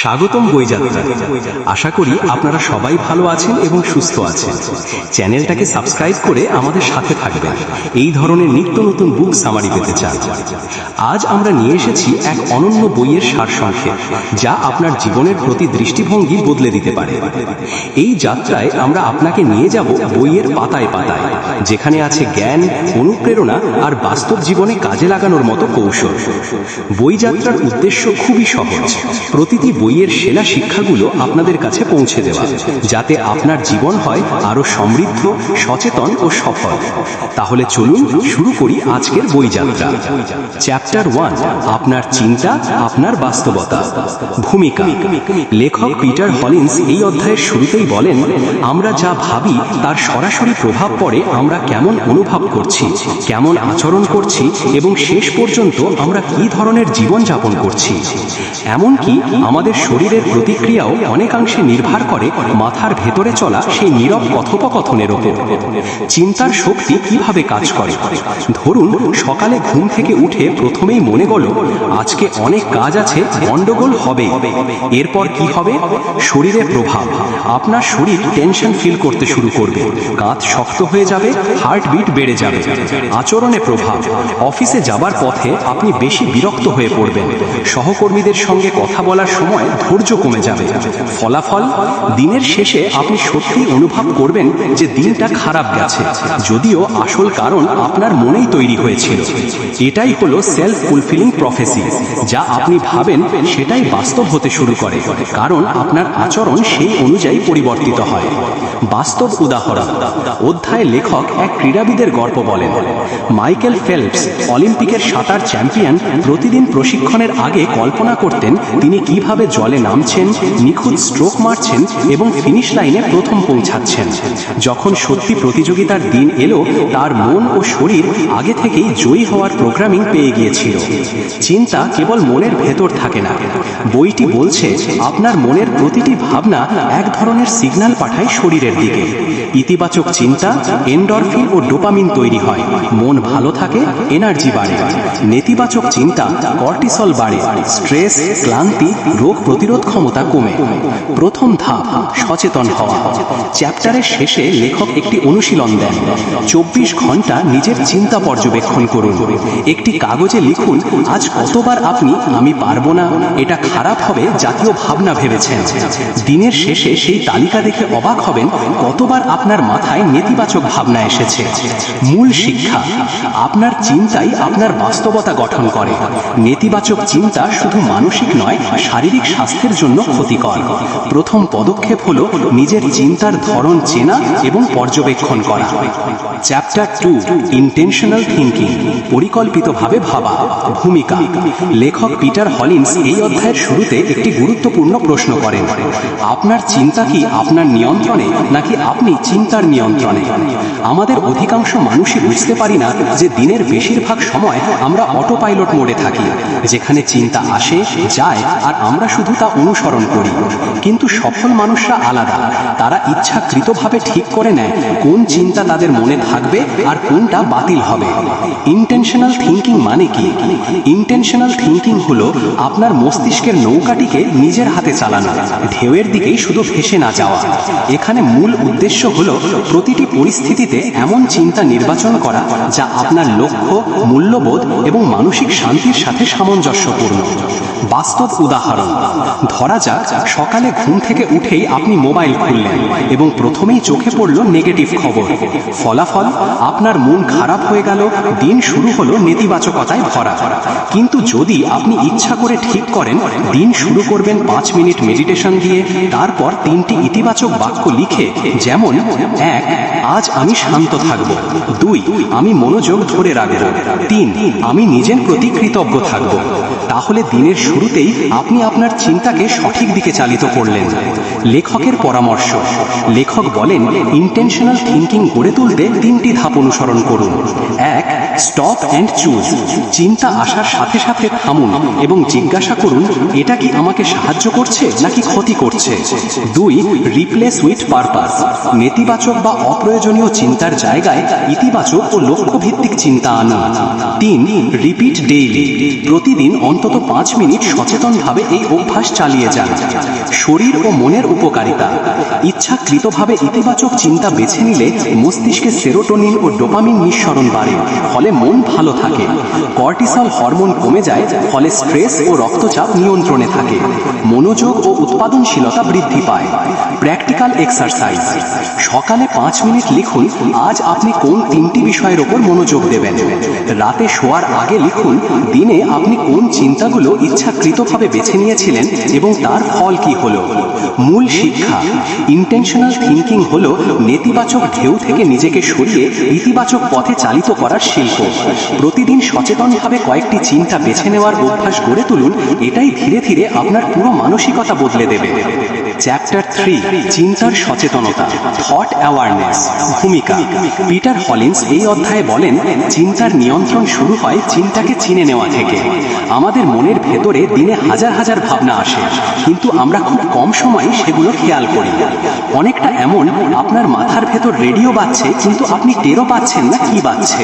স্বাগতম বইযাত্রা। আশা করি আপনারা সবাই ভালো আছেন এবং সুস্থ আছেন। চ্যানেলটাকে সাবস্ক্রাইব করে আমাদের সাথে থাকবেন। এই ধরনের নিত্য নতুন বুক সামারি পেতে চান। আজ আমরা নিয়ে এসেছি এক অনন্য বইয়ের সারসংক্ষেপ, যা আপনার জীবনের প্রতি দৃষ্টিভঙ্গি বদলে দিতে পারে। এই যাত্রায় আমরা আপনাকে নিয়ে যাব বইয়ের পাতায় পাতায়, যেখানে আছে জ্ঞান, অনুপ্রেরণা আর বাস্তব জীবনে কাজে লাগানোর মতো কৌশল। বই যাত্রার উদ্দেশ্য খুবই সহজ। প্রতিটি বইয়ের সেরা শিক্ষাগুলো আপনাদের কাছে পৌঁছে দেওয়া, যাতে আপনার জীবন হয় আরও সমৃদ্ধ, সচেতন ও সফল। তাহলে চলুন শুরু করি আজকের বই যাত্রা চ্যাপ্টার ওয়ান আপনার চিন্তা, আপনার বাস্তবতা। ভূমিকা। লেখক পিটার হলিন্স এই অধ্যায়ের শুরুতেই বলেন, আমরা যা ভাবি, তার সরাসরি প্রভাব পড়ে আমরা কেমন অনুভব করছি, কেমন আচরণ করছি এবং শেষ পর্যন্ত আমরা কি ধরনের জীবন যাপন করছি। এমনকি আমাদের শরীরের প্রতিক্রিয়াও অনেকাংশে নির্ভর করে মাথার ভেতরে চলা সেই নীরব কথোপকথনের ওপর। চিন্তার শক্তি কীভাবে কাজ করে? ধরুন, সকালে ঘুম থেকে উঠে প্রথমেই মনে গেল, আজকে অনেক কাজ আছে, গন্ডগোল হবে। এরপর কি হবে? শরীরে প্রভাব। আপনার শরীর টেনশন ফিল করতে শুরু করবে। কাঁধ শক্ত হয়ে যাবে, হার্টবিট বেড়ে যাবে। আচরণে প্রভাব। অফিসে যাবার পথে আপনি বেশি বিরক্ত হয়ে পড়বেন। সহকর্মীদের সঙ্গে কথা বলার সময় ধৈর্য কমে যাবে। ফলাফল, দিনের শেষে আপনি সত্যি অনুভব করবেন যে দিনটা খারাপ গেছে, যদিও আসল কারণ আপনার মনেই তৈরি হয়েছিল। এটাই হলো সেলফ ফুলফিলিং প্রফেসি যা আপনি ভাবেন সেটাই বাস্তব হতে শুরু করে, কারণ আপনার আচরণ সেই অনুযায়ী পরিবর্তিত হয়। বাস্তব উদাহরণ, অধ্যায় লেখক এক ক্রীড়াবিদের গল্প বলেন, মাইকেল ফেলপস, অলিম্পিকের সাঁতার চ্যাম্পিয়ন, প্রতিদিন প্রশিক্ষণের আগে কল্পনা করতেন তিনি কীভাবে জলে নামছেন, নিখুঁত স্ট্রোক মারছেন এবং ফিনিশ লাইনে প্রথম পৌঁছাচ্ছেন। যখন সত্যি প্রতিযোগিতার দিন এলো, তার মন ও শরীর আগে থেকেই জয়ী হওয়ার প্রোগ্রামিং পেয়ে গিয়েছিল। চিন্তা কেবল মনের ভেতর থাকে না। বইটি বলছে, আপনার মনের প্রতিটি ভাবনা এক ধরনের সিগন্যাল পাঠায় শরীরের দিকে। ইতিবাচক চিন্তা এন্ডরফিন ও ডোপামিন তৈরি হয়। মন ভালো থাকে এনার্জি বাড়ে। নেতিবাচক চিন্তা কর্টিসল বাড়ে। স্ট্রেস ক্লান্তি, রোগ প্রতিরোধ ক্ষমতা কমে। প্রথম ধাপ, সচেতন হওয়া। চ্যাপ্টারের শেষে লেখক একটি অনুশীলন দেন। চব্বিশ ঘণ্টা নিজের চিন্তা পর্যবেক্ষণ করুন। একটি কাগজে লিখুন, আজ কতবার আপনি আমি পারব না, এটা খারাপ হবে জাতীয় ভাবনা ভেবেছেন। দিনের শেষে সেই তালিকা দেখে অবাক হবেন, কতবার আপনার মাথায় নেতিবাচক ভাবনা এসেছে? মূল শিক্ষা, আপনার চিন্তাই আপনার বাস্তবতা গঠন করে। নেতিবাচক চিন্তা শুধু মানসিক নয়, শারীরিক স্বাস্থ্যের জন্য ক্ষতিকর। প্রথম পদক্ষেপ হল নিজের চিন্তার ধরন চেনা এবং পর্যবেক্ষণ করা। চ্যাপ্টার টু, ইন্টেনশনাল থিঙ্কিং পরিকল্পিতভাবে ভাবা। ভূমিকা, লেখক পিটার হলিন্স এই অধ্যায়ের শুরুতে একটি গুরুত্বপূর্ণ প্রশ্ন করেন, আপনার চিন্তা কি আপনার নিয়ন্ত্রণে নাকি আপনি চিন্তার নিয়ন্ত্রণে? আমাদের অধিকাংশ মানুষই বুঝতে পারি না যে দিনের বেশিরভাগ সময় আমরা অটো পাইলট মোডে থাকি, যেখানে চিন্তা আসে, যায়, আর আমরা শুধু তা অনুসরণ করি। কিন্তু সফল মানুষরা আলাদা। তারা ইচ্ছাকৃতভাবে ঠিক করে নেয় কোন চিন্তা তাদের মনে থাকবে আর কোনটা বাতিল হবে। ইন্টেনশনাল থিঙ্কিং মানে কি? ইন্টেনশনাল থিঙ্কিং হলো আপনার মস্তিষ্কের নৌকাটিকে নিজের হাতে চালানো, ঢেউয়ের দিকেই শুধু ভেসে না যাওয়া। এখানে মূল উদ্দেশ্য হলো প্রতিটি পরিস্থিতিতে এমন চিন্তা নির্বাচন করা, যা আপনার লক্ষ্য, মূল্যবোধ এবং মানসিক শান্তির সাথে সামঞ্জস্যপূর্ণ। বাস্তব উদাহরণ। ধরা যাক, সকালে ঘুম থেকে উঠেই আপনি মোবাইল খুললেন এবং প্রথমেই চোখে পড়ল নেগেটিভ খবর। ফলাফল, আপনার মন খারাপ হয়ে গেল, দিন শুরু হলো নেতিবাচকতায় ভরা। কিন্তু যদি আপনি ইচ্ছা করে ঠিক করেন, দিন শুরু করবেন পাঁচ মিনিট মেডিটেশন দিয়ে, তারপর তিনটি ইতিবাচক বাক্য লিখে, যেমন, এক, আজ আমি শান্ত থাকব। দুই, আমি মনোযোগ ধরে রাখব। তিন, আমি নিজের প্রতি কৃতজ্ঞ থাকব। তাহলে দিনের শুরুতেই আপনি আপনার চিন্তাকে সঠিক দিকে চালিত করলেন। লেখকের পরামর্শ। লেখক বলেন ইন্টেনশনাল থিঙ্কিং গড়ে তুলতে তিনটি ধাপ অনুসরণ করুন। এক স্টপ অ্যান্ড চুজ চিন্তা আসার সাথে সাথে থামুন এবং জিজ্ঞাসা করুন, এটা কি আমাকে সাহায্য করছে নাকি ক্ষতি করছে? দুই রিপ্লেস উইথ পারপাস নেতিবাচক বা অপ্রয়োজনীয় চিন্তার জায়গায় ইতিবাচক ও লক্ষ্যভিত্তিক চিন্তা আনা। তিন রিপিট ডেইলি প্রতিদিন অন্তত পাঁচ মিনিট সচেতনভাবে এই অভ্যাস চালিয়ে যান। শরীর ও মনের উপকারিতা। ইচ্ছাকৃতভাবে ইতিবাচক চিন্তা বেছে নিলে মস্তিষ্কে সেরোটোনিন ও ডোপামিন নিঃসরণ বাড়ে, ফলে মন ভালো থাকে। কর্টিসল হরমোন কমে যায়, ফলে স্ট্রেস ও রক্তচাপ নিয়ন্ত্রণে থাকে। মনোযোগ ও উৎপাদনশীলতা বৃদ্ধি পায়। Practical exercise. সকালে পাঁচ মিনিট লিখুন, আজ আপনি কোন তিনটি বিষয়ের ওপর মনোযোগ দেবেন? রাতে শোয়ার আগে লিখুন, দিনে আপনি কোন চিন্তাগুলো ইচ্ছাকৃতভাবে বেছে নিয়েছিলেন এবং তার ফল কি হলো? মূল শিক্ষা, ইন্টেনশনাল থিঙ্কিং হলো নেতিবাচক ঢেউ থেকে নিজেকে সরিয়ে ইতিবাচক পথে চালিত করার শিল্প। প্রতিদিন সচেতনভাবে কয়েকটি চিন্তা বেছে নেওয়ার অভ্যাস গড়ে তুলুন, এটাই ধীরে ধীরে আপনার পুরো মানসিকতা বদলে দেবে। চ্যাপ্টার থ্রি চিন্তার সচেতনতা থট অ্যাওয়ারনেস ভূমিকা। পিটার হলিন্স এই অধ্যায়ে বলেন, চিন্তার নিয়ন্ত্রণ শুরু হয় চিন্তাকে চিনে নেওয়া থেকে। আমাদের মনের ভেতরে দিনে হাজার হাজার ভাবনা আসে, কিন্তু আমরা খুব কম সময়ে সেগুলো খেয়াল করি। অনেকটা এমন, আপনার মাথার ভেতর রেডিও বাজছে, কিন্তু আপনি টেরও পাচ্ছেন না কি বাজছে।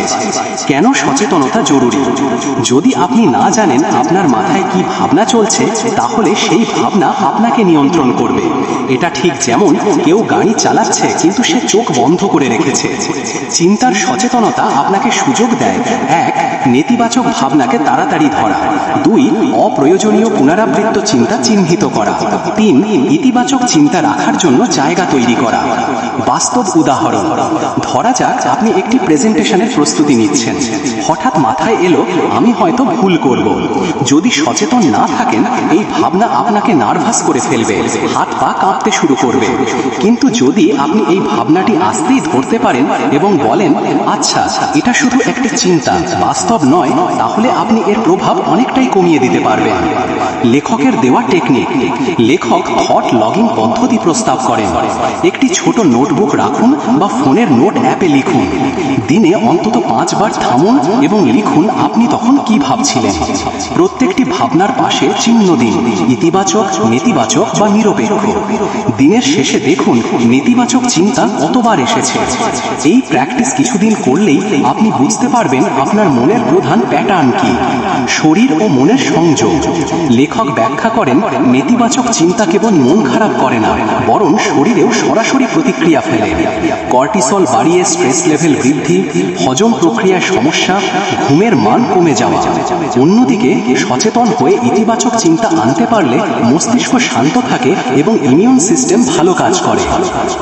কেন সচেতনতা জরুরি? যদি আপনি না জানেন আপনার মাথায় কি ভাবনা চলছে, তাহলে সেই ভাবনা আপনাকে নিয়ন্ত্রণ করবে। এটা ঠিক যেমন কেউ গাড়ি চালাচ্ছে, কিন্তু সে চোখ বন্ধ করে রেখেছে। চিন্তার সচেতনতা আপনাকে সুযোগ দেয়। এক, নেতিবাচক ভাবনাকে তাড়াতাড়ি ধরা। দুই, অপ্রয়োজনীয় পুনরাবৃত্ত চিন্তা চিহ্নিত করা। তিন, ইতিবাচক চিন্তা রাখার জন্য জায়গা তৈরি করা। বাস্তব উদাহরণ, ধরা যাক আপনি একটি প্রেজেন্টেশনের প্রস্তুতি নিচ্ছেন। হঠাৎ মাথায় এলো, আমি হয়তো ভুল করব। যদি সচেতন না থাকেন, এই ভাবনা আপনাকে নার্ভাস করে ফেলবে, হাত পা কাঁপতে শুরু করবে। কিন্তু যদি আপনি এই ভাবনাটি আসতেই ধরতে পারেন এবং বলেন আচ্ছা এটা শুধু একটি চিন্তা, বাস্তব নয়, তাহলে আপনি এর প্রভাব অনেকটাই কমিয়ে দিতে পারবেন। লেখকের দেওয়া টেকনিক, লেখক থট লগিং পদ্ধতি প্রস্তাব করেন। একটি ছোট নোটবুক রাখুন বা ফোনের নোট অ্যাপে লিখুন। দিনে অন্তত পাঁচবার থামুন এবং লিখুন আপনি তখন কি ভাবছিলেন। প্রত্যেকটি ভাবনার পাশে চিহ্ন দিন, ইতিবাচক, নেতিবাচক বা নিরপেক্ষ। দিনের শেষে দেখুন, নেতিবাচক চিন্তা কতবার এসেছে। এই প্র্যাকটিস কিছুদিন করলেই আপনি বুঝতে পারবেন আপনার মনের প্রধান প্যাটার্ন কি। শরীর ও মনের সংযোগ। লেখক ব্যাখ্যা করেন, নেতিবাচক চিন্তা কেবল মন খারাপ করে না, বরং শরীরেও সরাসরি প্রতিক্রিয়া ফেলে। কর্টিসল বাড়িয়ে স্ট্রেস লেভেল বৃদ্ধি, হজম প্রক্রিয়ার সমস্যা, ঘুমের মান কমে যাওয়া। অন্যদিকে, সচেতন হয়ে ইতিবাচক চিন্তা আনতে পারলে মস্তিষ্ক শান্ত থাকে এবং ইমিউন সিস্টেম ভালো কাজ করে।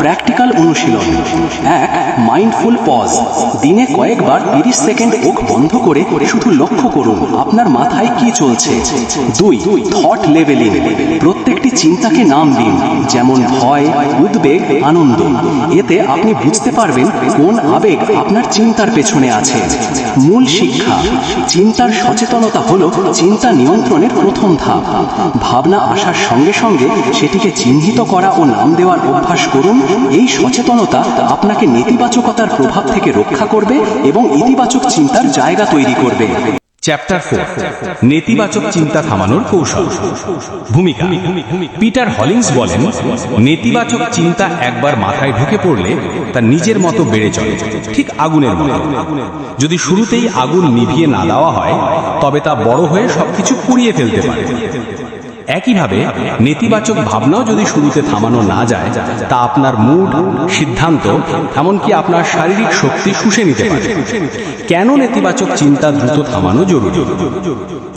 প্র্যাকটিক্যাল অনুশীলন। এক মাইন্ডফুল পজ দিনে কয়েকবার তিরিশ সেকেন্ড চোখ বন্ধ করে শুধু লক্ষ্য করুন, আপনার মাথায় কি চলছে। দুই থট লেভেলিং প্রত্যেকটি চিন্তাকে নাম দিন, যেমন ভয়, উদ্বেগ, আনন্দ। এতে আপনি বুঝতে পারবেন কোন আবেগ আপনার চিন্তার পেছনে আছে। মূল শিক্ষা, চিন্তার সচেতনতা হল চিন্তা নিয়ন্ত্রণের প্রথম ধাপ। ভাবনা আসার সঙ্গে সঙ্গে সেটিকে চিহ্নিত করা ও নাম দেওয়ার অভ্যাস করুন। এই সচেতনতা আপনাকে নেতিবাচকতার প্রভাব থেকে রক্ষা করবে এবং ইতিবাচক চিন্তার জায়গা তৈরি করবে। চ্যাপ্টার ফোর নেতিবাচক চিন্তা থামানোর কৌশল। ভূমিকা। পিটার হলিংস বলেন নেতিবাচক চিন্তা একবার মাথায় ঢুকে পড়লে তা নিজের মতো বেড়ে চলে ঠিক আগুনের মতো। যদি শুরুতেই আগুন নিভিয়ে না দেওয়া হয় তবে তা বড় হয়ে সবকিছু পুড়িয়ে ফেলতে পারে। একইভাবে, নেতিবাচক ভাবনাও যদি শুরুতে থামানো না যায়, তা আপনার মুড, সিদ্ধান্ত, এমনকি আপনার শারীরিক শক্তি শুষে নিতে পারে। কেন নেতিবাচক চিন্তা দ্রুত থামানো জরুরি?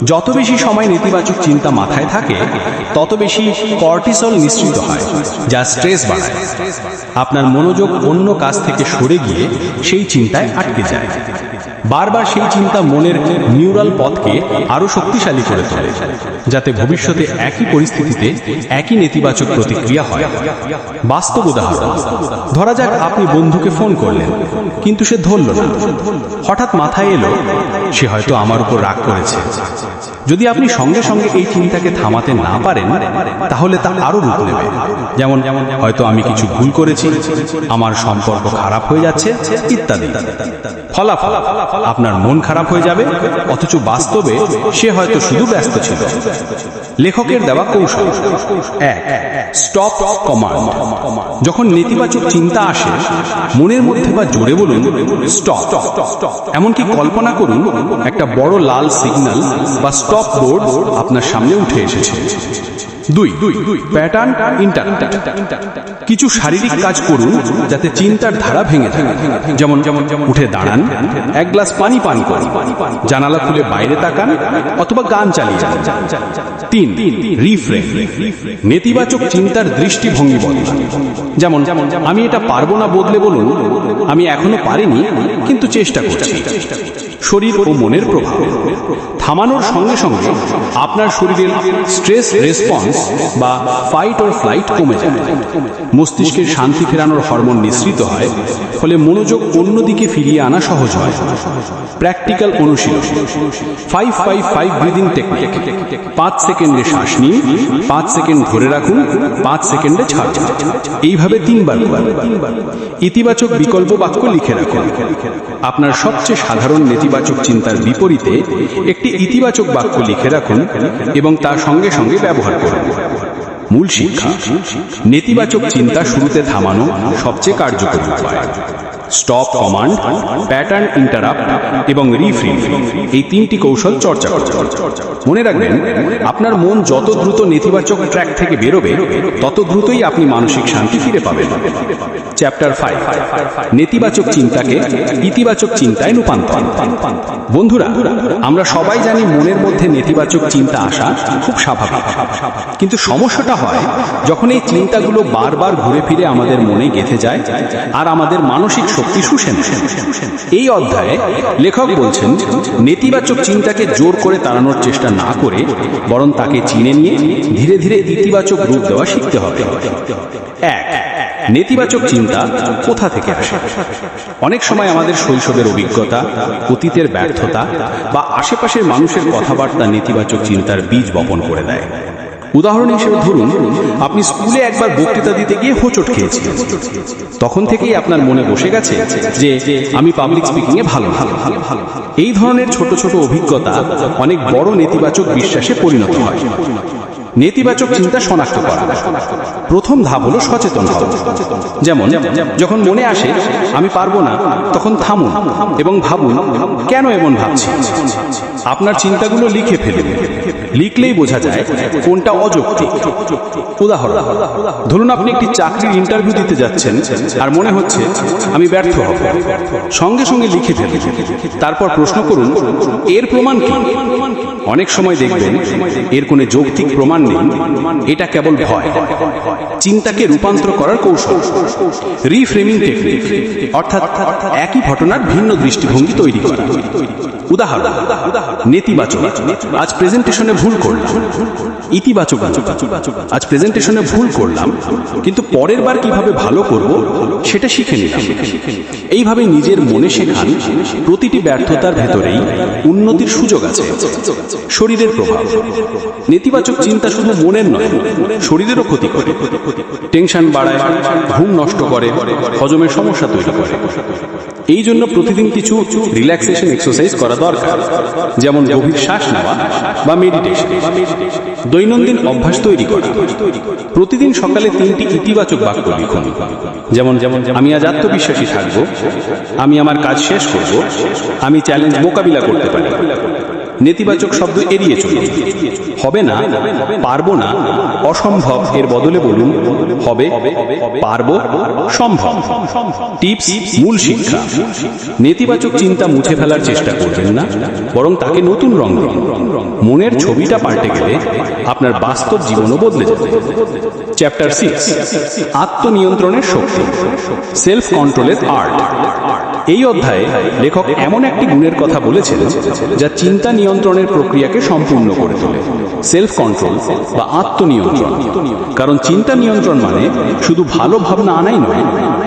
যত বেশি সময় নেতিবাচক চিন্তা মাথায় থাকে, তত বেশি কর্টিসল নিশ্চিত হয়, যা স্ট্রেস বাড়ায়। আপনার মনোযোগ অন্য কাজ থেকে সরে গিয়ে সেই চিন্তায় আটকে যায়। বারবার সেই চিন্তা মনের নিউরাল পথকে আরও শক্তিশালী করে তোলে, যাতে ভবিষ্যতে একই পরিস্থিতিতে একই নেতিবাচক প্রতিক্রিয়া হয়। বাস্তব উদাহরণ, ধরা যাক আপনি বন্ধুকে ফোন করলেন, কিন্তু সে ধরল না। হঠাৎ মাথায় এলো, সে হয়তো আমার উপর রাগ করেছে। যদি আপনি সঙ্গে সঙ্গে এই চিন্তাকে থামাতে না পারেন, তাহলে তা আরও রূপ নেবে। যেমন, হয়তো আমি কিছু ভুল করেছি, আমার সম্পর্ক খারাপ হয়ে যাচ্ছে, ইত্যাদি। ফলাফল, আপনার মন খারাপ হয়ে যাবে, অথচ বাস্তবে সে হয়তো শুধু ব্যস্ত ছিল। লেখকের দেওয়া কৌশল। এক স্টপ কমান্ড যখন নেতিবাচক চিন্তা আসে, মনের মধ্যে বা জোরে বলুন স্টপ এমনকি কল্পনা করুন, একটা বড় লাল সিগন্যাল বা স্টপ বোর্ড আপনার সামনে উঠে এসেছে। দুই প্যাটার্ন ইন্টার কিছু শারীরিক কাজ করুন যাতে চিন্তার ধারা ভেঙে যায়। যেমন যেমন উঠে দাঁড়ান, এক গ্লাস পানি পান করুন, জানালা খুলে বাইরে তাকান অথবা গান চালিয়ে যান। তিন রিফ্রেম নেতিবাচক চিন্তার দৃষ্টিভঙ্গি বদলান। যেমন, আমি এটা পারব না বদলে বলুন, আমি এখনও পারিনি, কিন্তু চেষ্টা করছি। শরীর ও মনের প্রভাব। থামানোর সঙ্গে সঙ্গে আপনার শরীরের স্ট্রেস রেসপন্স বা ফাইট অর ফ্লাইট কমে যায়। মস্তিষ্কের শান্তি ফেরানোর হরমোন নিঃসৃত হয়, ফলে মনোযোগ অন্যদিকে ফিরিয়ে আনা সহজ হয়। প্র্যাকটিক্যাল অনুশীলন। Five five five breathing technique পাঁচ সেকেন্ডে শ্বাস নিন, পাঁচ সেকেন্ড ধরে রাখুন, পাঁচ সেকেন্ডে ছাড় এইভাবে তিনবার ইতিবাচক বিকল্প বাক্য লিখে রাখুন। আপনার সবচেয়ে সাধারণ নেতিবাচক চিন্তার বিপরীতে একটি ইতিবাচক বাক্য লিখে রাখুন এবং তার সঙ্গে সঙ্গে ব্যবহার করুন। মূল শিক্ষা নেতিবাচক চিন্তা শুরুতে থামানো সবচেয়ে কার্যকরী উপায়। স্টপ কমান্ড প্যাটার্ন ইন্টারাপ্ট এবং রিফ্রিম এই তিনটি কৌশল চর্চা মনে রাখবেন, আপনার মন যত দ্রুত নেতিবাচক ট্র্যাক থেকে বেরোবে, তত দ্রুতই আপনি মানসিক শান্তি ফিরে পাবেন। চ্যাপ্টার ফাইভ নেতিবাচক চিন্তাকে ইতিবাচক চিন্তায় রূপান্তর। বন্ধুরা, আমরা সবাই জানি মনের মধ্যে নেতিবাচক চিন্তা আসা খুব স্বাভাবিক। কিন্তু সমস্যাটা হয়, যখন এই চিন্তাগুলো বারবার ঘুরে ফিরে আমাদের মনে গেঁথে যায় আর আমাদের মানসিক শক্তি শুষে নেয়। এই অধ্যায়ে লেখক বলছেন, নেতিবাচক চিন্তাকে জোর করে তাড়ানোর চেষ্টা না করে বরং তাকে চিনে নিয়ে ধীরে ধীরে ইতিবাচক রূপ দেওয়া শিখতে হবে। এক, নেতিবাচক চিন্তা কোথা থেকে আসে? অনেক সময় আমাদের শৈশবের অভিজ্ঞতা, অতীতের ব্যর্থতা বা আশেপাশের মানুষের কথাবার্তা নেতিবাচক চিন্তার বীজ বপন করে দেয়। উদাহরণ হিসেবে ধরুন, আপনি স্কুলে একবার বক্তৃতা দিতে গিয়ে হোঁচট খেয়েছিলেন। তখন থেকেই আপনার মনে বসে গেছে যে আমি পাবলিক স্পিকিং এ ভালো। ভালো ভালো ভালো এই ধরনের ছোট ছোট অভিজ্ঞতা অনেক বড় নেতিবাচক বিশ্বাসে পরিণত হয়। নেতিবাচক চিন্তা শনাক্ত করা। প্রথম ধাপ হলো সচেতন যেমন, যখন মনে আসে, আমি পারব না, তখন থামুন এবং ভাবুন, কেন এমন ভাবছি? আপনার চিন্তাগুলো লিখে ফেলুন। লিখলেই বোঝা যায় কোনটা অযৌক্তিক। উদাহরণ, ধরুন আপনি একটি চাকরির ইন্টারভিউ দিতে যাচ্ছেন আর মনে হচ্ছে আমি ব্যর্থ হব। সঙ্গে সঙ্গে লিখে ফেলুন। তারপর প্রশ্ন করুন, এর প্রমাণ কি? অনেক সময় দেখবেন এর কোনো যৌক্তিক প্রমাণ নেই। এটা কেবল ভয়। চিন্তাকে রূপান্তর করার কৌশল। রিফ্রেমিং টেকনিক অর্থাৎ একই ঘটনার ভিন্ন দৃষ্টিভঙ্গি তৈরি করা। উদাহরণ নেতিবাচক আজ প্রেজেন্টেশনে ভুল করলাম। ইতিবাচক আজ প্রেজেন্টেশনে ভুল করলাম, কিন্তু পরের বার কীভাবে ভালো করব, সেটা শিখে নিলাম। এইভাবে নিজের মনে শেখান, প্রতিটি ব্যর্থতার ভেতরেই উন্নতির সুযোগ আছে। শরীরের প্রভাব। নেতিবাচক চিন্তা শুধু মনের নয়, শরীরেরও ক্ষতি করে। টেনশন বাড়ায়, ঘুম নষ্ট করে, হজমের সমস্যা তৈরি করে। এই জন্য প্রতিদিন কিছু রিল্যাক্সেশন এক্সারসাইজ করা দরকার, যেমন গভীর শ্বাস নেওয়া বা মেডিটেশন দৈনন্দিন অভ্যাস তৈরি করা। প্রতিদিন সকালে তিনটি ইতিবাচক বাক্য লিখুন। যেমন যেমন আমি আজ আত্মবিশ্বাসী থাকব। আমি আমার কাজ শেষ করব। আমি চ্যালেঞ্জ মোকাবিলা করতে পারি। নেতিবাচক শব্দ এড়িয়ে চলুন। হবে না, পারব না, অসম্ভব এর বদলে বলুন, হবে, পারব, সম্ভব। টিপস, মূল শিক্ষা। নেতিবাচক চিন্তা মুছে ফেলার চেষ্টা করবেন না, বরং তাকে নতুন রং মনের ছবিটা পাল্টে গেলে আপনার বাস্তব জীবনও বদলে যাবে। চ্যাপ্টার সিক্স আত্মনিয়ন্ত্রণের শক্তি। সেলফ কন্ট্রোলের আর্ট এই অধ্যায়ে লেখক এমন একটি গুণের কথা বলেছেন যা চিন্তা নিয়ন্ত্রণের প্রক্রিয়াকে সম্পূর্ণ করে তোলে সেলফ কন্ট্রোল বা আত্মনিয়ন্ত্রণ। কারণ চিন্তা নিয়ন্ত্রণ মানে শুধু ভালো ভাবনা আনাই নয়,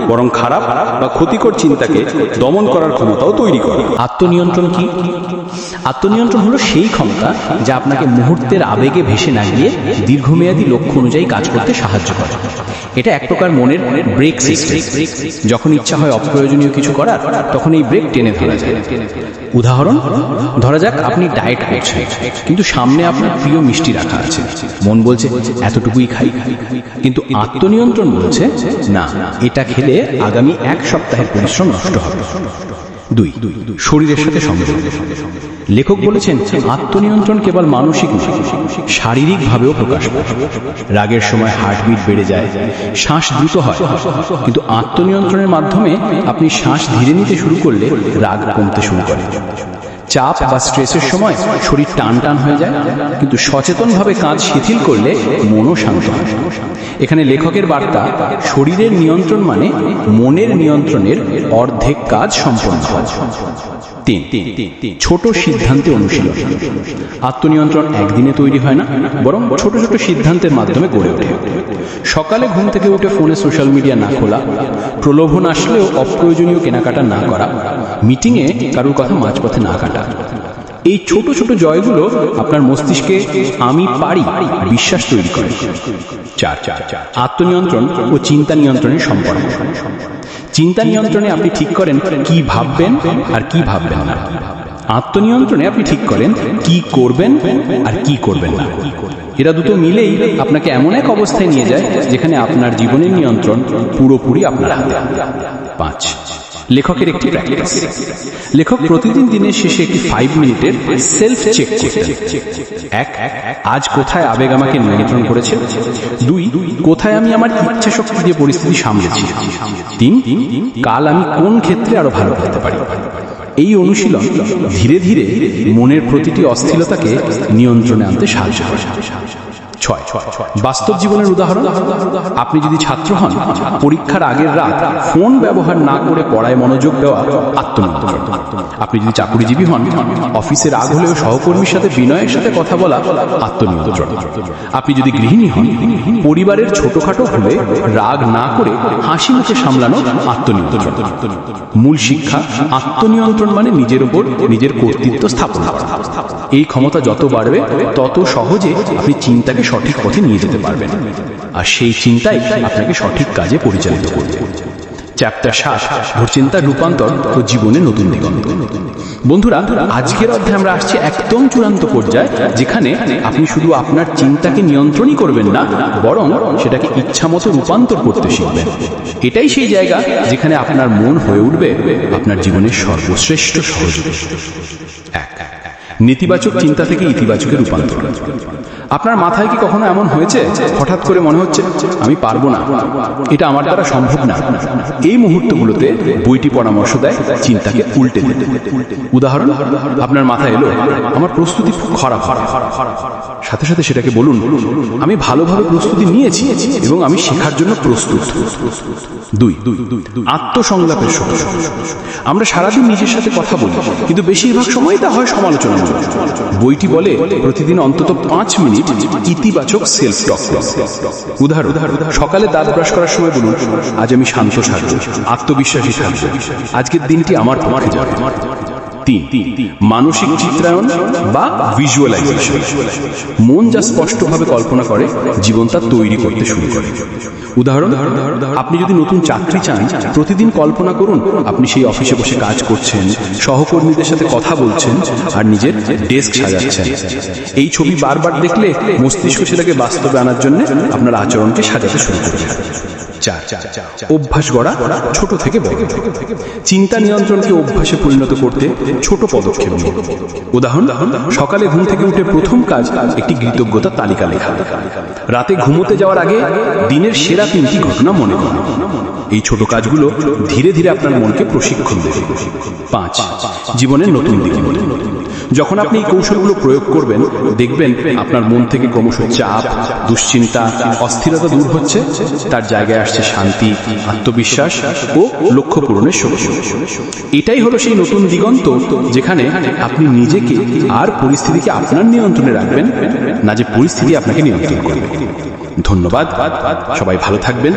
বরং খারাপ বা ক্ষতিকর চিন্তাকে দমন করার ক্ষমতাও তৈরি করে। আত্মনিয়ন্ত্রণ কি? আত্মনিয়ন্ত্রণ হলো সেই ক্ষমতা যা আপনাকে মুহূর্তের আবেগে ভেসে না গিয়ে দীর্ঘমেয়াদী লক্ষ্য অনুযায়ী কাজ করতে সাহায্য করে। এটা এক প্রকার মনের ব্রেক যখন ইচ্ছা হয় অপ্রয়োজনীয় কিছু করার, তখন এই ব্রেক টেনে ধরা যায়। উদাহরণ, ধরা যাক আপনি ডায়েট করছেন, কিন্তু সামনে আপনার প্রিয় মিষ্টি রাখা আছে। মন বলছে, এতটুকুই খাই। কিন্তু আত্মনিয়ন্ত্রণ বলছে, না, এটা খেলে আগামী এক সপ্তাহের পরিশ্রম নষ্ট হবে। দুই, শরীরের সাথে সংযোগ লেখক বলেছেন, আত্মনিয়ন্ত্রণ কেবল মানসিক শারীরিকভাবেও প্রকাশ রাগের সময় হার্টবিট বেড়ে যায়, শ্বাস দ্রুত হয়। কিন্তু আত্মনিয়ন্ত্রণের মাধ্যমে আপনি শ্বাস ধীরে নিতে শুরু করলে রাগ কমতে শুরু করে। চাপ বা স্ট্রেসের সময় শরীর টান টান হয়ে যায়, কিন্তু সচেতনভাবে কাজ শিথিল করলে মনও শান্ত এখানে লেখকের বার্তা, শরীরের নিয়ন্ত্রণ মানে মনের নিয়ন্ত্রণের অর্ধেক কাজ সম্পন্ন হয় তিন ছোট সিদ্ধান্তে অনুশীলন। আত্মনিয়ন্ত্রণ একদিনে তৈরি হয় না, বরং ছোট ছোট সিদ্ধান্তের মাধ্যমে গড়ে ওঠে। সকালে ঘুম থেকে উঠে ফোনে সোশ্যাল মিডিয়া না খোলা, প্রলোভন আসলেও অপ্রয়োজনীয় কেনাকাটা না করা, মিটিংয়ে কারোর কথা মাঝপথে না কাটা। এই ছোট ছোট জয়গুলো আপনার মস্তিষ্কে আমি পারি বিশ্বাস তৈরি করে। চার চার। আত্মনিয়ন্ত্রণ ও চিন্তা নিয়ন্ত্রণের সম্পর্ক। চিন্তা নিয়ন্ত্রণে আপনি ঠিক করেন কি ভাববেন আর কি ভাববেন না। আত্মনিয়ন্ত্রণে আপনি ঠিক করেন কি করবেন আর কি করবেন না। এরা দুটো মিলেই আপনাকে এমন এক অবস্থায় নিয়ে যায় যেখানে আপনার জীবনের নিয়ন্ত্রণ পুরোপুরি আপনার হাতে। পাঁচ লেখকের একটি প্র্যাকটিস লেখক প্রতিদিন দিনের শেষে একটি ফাইভ মিনিটের সেলফ চেক করতেন এক, আজ কোথায় আবেগ আমাকে নিয়ন্ত্রণ করেছে? দুই, কোথায় আমি আমার ইচ্ছা শক্তি দিয়ে পরিস্থিতি সামলেছি? তিন, কাল আমি কোন ক্ষেত্রে আরও ভালো করতে পারি? এই অনুশীলন ধীরে ধীরে মনের প্রতিটি অস্থিরতাকে নিয়ন্ত্রণে আনতে সাহায্য করে। ছয়। বাস্তব জীবনের উদাহরণ আপনি যদি ছাত্র হন পরীক্ষার আগের রাত ফোন ব্যবহার না করে পড়ায় মনোযোগ দেওয়া আত্মনিয়ন্ত্রণ। আপনি যদি চাকরিজীবী হন অফিসের আগ হলেও সহকর্মীর সাথে বিনয়ের সাথে কথা বলা আত্মনিয়ন্ত্রণ। আপনি যদি গৃহিণী হন পরিবারের ছোটখাটো হলে রাগ না করে হাসি মুখে সামলানো আত্মনিয়ন্ত্রণ। মূল শিক্ষা আত্মনিয়ন্ত্রণ মানে নিজের উপর নিজের কর্তৃত্ব স্থাপন করা। এই ক্ষমতা যত বাড়বে, তত সহজে আপনি চিন্তাকে সঠিক পথে নিয়ে যেতে পারবেন। আর সেই চিন্তাই আপনাকে সঠিক কাজে পরিচালিত করবে। চ্যাপ্টার সাত, ভোরচিন্তার রূপান্তর ও জীবনে নতুন দিগন্ত। বন্ধুরা, আজকের অধ্যায়ে আমরা আসছি একদম চূড়ান্ত পর্যায়ে, যেখানে আপনি শুধু আপনার চিন্তাকে নিয়ন্ত্রণই করবেন না, বরং সেটাকে ইচ্ছামতো রূপান্তর করতে শিখবেন। এটাই সেই জায়গা যেখানে আপনার মন হয়ে উঠবে, আপনার জীবনের সর্বশ্রেষ্ঠ সহযোগী। এক। নেতিবাচক চিন্তা থেকে ইতিবাচকে রূপান্তর। আপনার মাথায় কি কখনো এমন হয়েছে? হঠাৎ করে মনে হচ্ছে, আমি পারব না। এটা আমার দ্বারা সম্ভব না। এই মুহূর্তগুলোতে বইটি পরামর্শ দেয়, চিন্তাকে উল্টে দিতে। উদাহরণ, আপনার মাথায় এলো, আমার প্রস্তুতি খুব খারাপ। সাথে সাথে সেটাকে বলুন, আমি ভালোভাবে প্রস্তুতি নিয়েছি এবং আমি শেখার জন্য প্রস্তুত। দুই, আত্মসংলাপের সময় আমরা সারাদিন নিজের সাথে কথা বলি, কিন্তু বেশিরভাগ সময় তা হয় সমালোচনা বইটি বলে, প্রতিদিন অন্তত পাঁচ মিনিট ইতিবাচক সেলফ টক উদাহরণ, সকালে দাঁত ব্রাশ করার সময় বলুন, আজ আমি শান্ত থাকব, আত্মবিশ্বাসী থাকব। আজকের দিনটি আমার তোমার যাবে। তিন মানসিক চিত্রায়ন বা ভিজুয়ালাইজেশন মন যা স্পষ্টভাবে কল্পনা করে, জীবন তা তৈরি করতে শুরু করে। উদাহরণ, আপনি যদি নতুন চাকরি চান, প্রতিদিন কল্পনা করুন, আপনি সেই অফিসে বসে কাজ করছেন, সহকর্মীদের সাথে কথা বলছেন আর নিজের ডেস্ক সাজাচ্ছেন। এই ছবি বারবার দেখলে মস্তিষ্ক সেটাকে বাস্তবে আনার জন্য আপনার আচরণকে সাজাতে শুরু করবে চার অভ্যাস গড়া ছোট থেকে বড়। চিন্তা নিয়ন্ত্রণকে অভ্যাসে পরিণত করতে ছোট পদক্ষেপ উদাহরণ, সকালে ঘুম থেকে উঠে প্রথম কাজ একটি কৃতজ্ঞতা তালিকা লেখা। রাতে ঘুমোতে যাওয়ার আগে দিনের সেরা তিনটি ঘটনা মনে করুন। এই ছোট কাজগুলো ধীরে ধীরে আপনার মনকে প্রশিক্ষণ দেবে। পাঁচ, জীবনের নতুন দিকে। যখন আপনি এই কৌশলগুলো প্রয়োগ করবেন, দেখবেন আপনার মন থেকে ক্রমশ চাপ, দুশ্চিন্তা, অস্থিরতা দূর হচ্ছে, তার জায়গায় আসছে শান্তি, আত্মবিশ্বাস ও লক্ষ্য পূরণের শক্তি। এটাই হলো সেই নতুন দিগন্ত যেখানে আপনি নিজেকে আর পরিস্থিতিকে আপনার নিয়ন্ত্রণে রাখবেন, না যে পরিস্থিতি আপনাকে নিয়ন্ত্রণ করবে। ধন্যবাদ, সবাই ভালো থাকবেন।